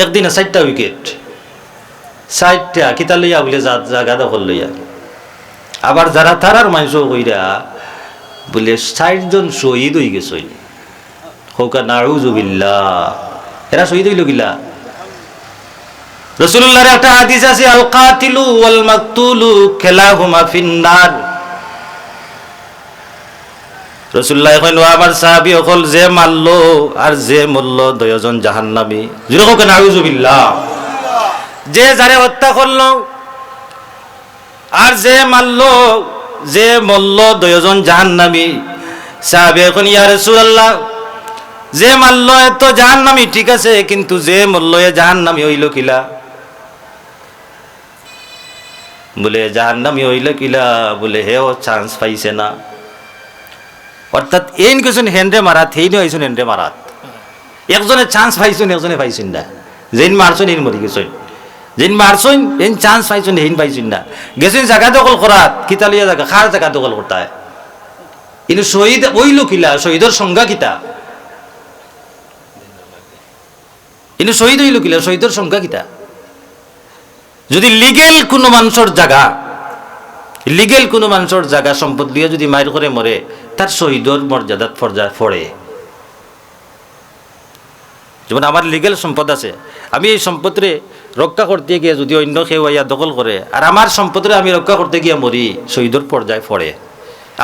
একদিনে চারটা উইকেট চারটা, কিতা লইয়া বলে জাগা দখল লইয়া। আবার যারা তারার মানুষ কইরা বলে ষাটজন শহীদ হয়ে গেছে হৌকা নাউজুবিল্লা এরা শহীদ হইল গিলা রসুল্লাহর একটা হাদিস আছে আল কাতিলু ওয়াল মাকতুলু খেলাহুমা ফিন্নার। রসুল্লাহ এখন আমার সাহাবি অকল যে মারলো আর যে মরল দয়জন জাহান্নামী। যেরকম কেন আউজুবিল্লাহ যে যারে হত্যা করল আর যে মারলো, যে মরল দয়জন জাহান্নামী। সাহাবি এখন, ইয়া রাসূলুল্লাহ, যে মারল এত জাহান্নামী, ঠিক আছে, কিন্তু যে মরল এ জাহান্নামী হইল কিলা? বলে, জাহান্নামী হইল কিলা? বলে, হেও চান্স পাইছে না। অর্থাৎ এইন কিছুন হেন্ডে মারাত হেইন হয়েছুন হেন্ডে মারাত। একজনে চান্স পাইছুন একজনে পাইছুন না। যেইন মারছুন এইন মরি গেছুন যেইন মারছুন এইন চান্স পাইছুন হেইন পাইছুন না। গেছুন জায়গা দখল করাত কিতালিয়া জায়গা খার জায়গা দখল করতায়। কিন্তু শহীদ ওইল কিলা শহীদের সংজ্ঞা কিতা? কিন্তু শহীদ হইল কিলা শহীদের সংখ্যা কিতা? যদি লিগেল কোনো মানুষের জায়গা লিগেল কোনো মানুষের জায়গা সম্পদ দিয়ে যদি মায়ের করে মরে তার শহীদর মর্যাদাত ফরজা ফড়ে যেমন আমার লিগেল সম্পদ আছে, আমি এই সম্পদরে রক্ষা করতে গিয়ে যদি অন্য কেউ আইয়া দখল করে আর আমার সম্পদরে আমি রক্ষা করতে গিয়ে মরি শহীদর পর্যায়ে ফড়ে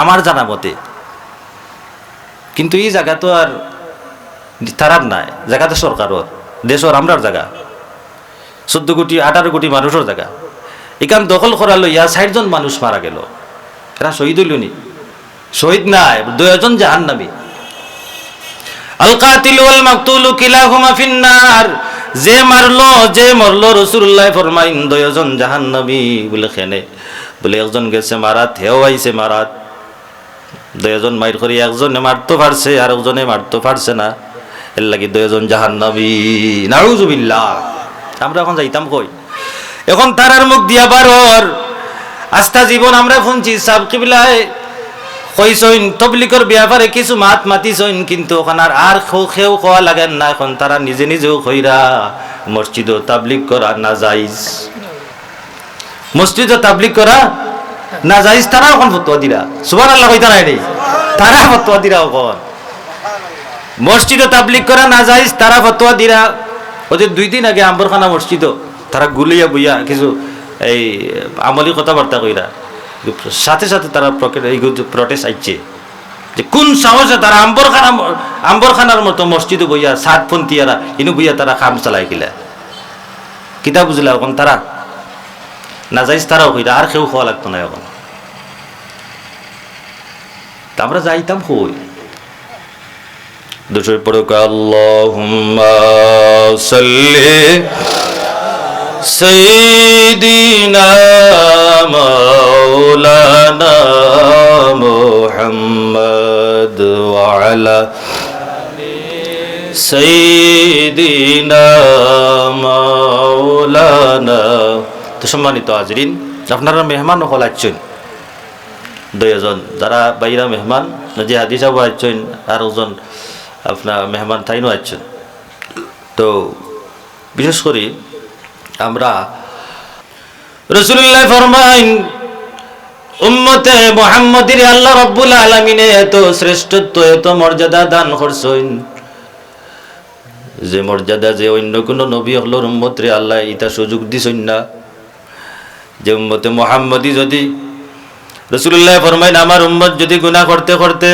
আমার জানা মতে। কিন্তু এই জায়গা তো আর তারার নাই জায়গা তো সরকারর দেশর আমরার জায়গা চোদ্দ কোটি আঠারো কোটি মানুষের জায়গা এখান দখল করা লইয়া ষাটজন মানুষ মারা গেল। এরা শহীদ হইল নি? শহীদ নাই দুজন জাহান নামি আল কাতিল ওয়াল মাকতুলু কিলাহুমা ফিন্নার, যে মারলো, যে মরলো, রাসূলুল্লাহ ফরমাইন দুজন জাহান্নামী বলে খেনে। বলে একজন গেছে মারাত হেও আইছে মারাত। দুজন মাইর করি, একজনে মারতে পারছে আর একজনে মারতে পারছে না। এর লাগি দুজন জাহান্নামী। নাউজুবিল্লাহ। আমরা এখন যাইতাম কই? এখন তারার মুখ দিয়া বারর। আস্থা জীবন আমরা শুনছি, সাব কিবিলায় কইসইন তবলিকর ব্যাপারে কিছু মাত মাতিছইন, কিন্তু ওখানে আর খেউ খেউ খাওয়া লাগেন না। এখন তারা নিজে নিজেও কইরা মসজিদও তাবলিক করা না যাইজ। মসজিদও তাবলিক করা না যাইজ তারা এখন ফতোয়া দিরা। সুবান আল্লাহ কইতা নাই তারা ফতোয়া দিরা এখন। মসজিদও তাবলিক করা না যাইজ, তারা ফতোয়া দিরা। ওদের দুই দিন আগে আম্বরখানা মসজিদও তারা গুলিয়া বুইয়া কিছু এই আমলি কথাবার্তা কইরা, সাথে সাথে তারা প্রটেস্ট আইছে। যে কোন সাহসে তারা আম্বরখানা আম্বরখানার মতো মসজিদে বইয়া সাতপন্থীয়ারা ইনু বইয়া তারা খাম চালাই গিলা। কিতা বুঝলা এখন তারা? না যাইস তারাও কইরা আর কেউ খাওয়া লাগতো না এখন। আমরা যাইতাম কই? দুশো পড়ো আল্লাহুম্মা সাল্লি سيدنا مولانا محمد وعلى سيدنا مولانا তো সম্মানিত হাজরিন আপনারা মেহমান হল আসছেন দুইজন যারা বাইরা মেহমান যে হাদিসা আসছেন আর ওজন আপনার মেহমান তাইনও আসছেন তো বিশেষ করে আমরা রসুল্লাহ ফরমাইন, উম্মতে মোহাম্মদের আল্লাহ রব্বুল আলমিনে এত শ্রেষ্ঠত্ব, এত মর্যাদা দান করছেন। যে মর্যাদা যে অন্য কোনো নবী হলোর উম্মতরে আল্লাহ ইটা সুযোগ দিছেন না। যে উম্মতে মোহাম্মদী যদি রসুল্লাহ ফরমাইন, আমার উম্মত যদি গুণা করতে করতে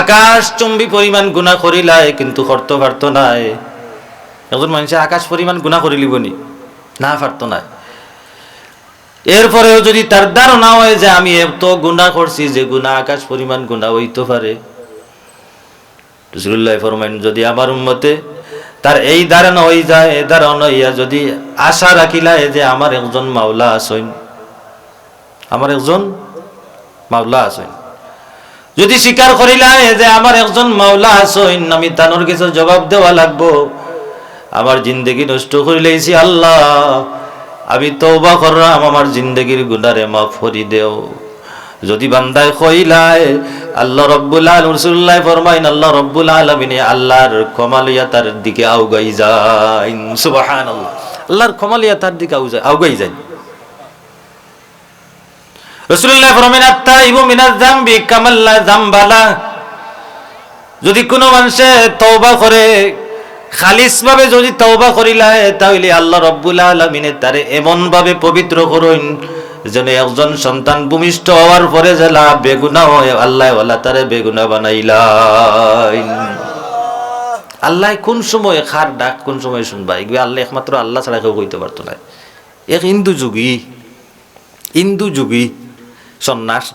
আকাশ চম্বি পরিমাণ গুণা করিলায়, কিন্তু করতে পারত নাই। একজন মানুষে আকাশ পরিমাণ গুণা করে লিবনি না পারত না এরপরেও যদি তার ধারণা হয় যে আমি এত গুণা করছি, যে গুণা আকাশ পরিমাণ গুণা হইতে পারে। রসুল্লাহ ফরমাইন, যদি আমার উম্মতে তার এই ধারণা হয়ে যায়, এ ধারণা হইয়া যদি আশা রাখিলায় যে আমার একজন মাওলা আসইন আমার একজন মাওলা আসইন যদি স্বীকার করিলায় যে আমার একজন মাওলা আসইন আমি তানোর কিছু জবাব দেওয়া লাগবো। আমার জিন্দগি নষ্ট করে লেছি আল্লাহ। আমি তৌবা করলাম, আমার জিন্দগির গুনারে মাফ করি দেও। যদি বান্দায় কইলায়, আল্লাহ রব্বুল আল রসুল্লাহ ফরমাইন, আল্লাহ রব্বুল আলমিনে আল্লাহর কমালিয়া তার দিকে আউগাই যায় সুবাহান আল্লাহ আল্লাহর কমালিয়া তার দিকে আউগাই আউগাই যায় রসুল্লাহ ফরমাইন আত্মা ইবু মিনাজ জামবি কামাল্লা জামবালা যদি কোনো মানুষে তওবা করে খালিস ভাবে যদি তওবা করিলায় তাহলে আল্লাহ রব্বুল আলমিনে তারে এমন ভাবে পবিত্র করুন যেন একজন সন্তান ভূমিষ্ঠ হওয়ার পরে জেলা বেগুনা হয় আল্লাহ আল্লাহ তারে বেগুনা বানাইলাই। আল্লাহ কোন সময় খার ডাক, কোন সময় শুনবা? এগুলো আল্লাহ একমাত্র আল্লাহ ছাড়া কেউ কইতে পারতো না। এক হিন্দু যুগী হিন্দু যুগী সন্ন্যাস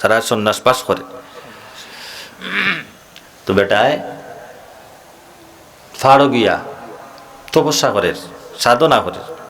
সারা সন্ন্যাস পাস করে। তো বেটায় ফাড়ো গিয়া তপস্যা করে সাধনা করে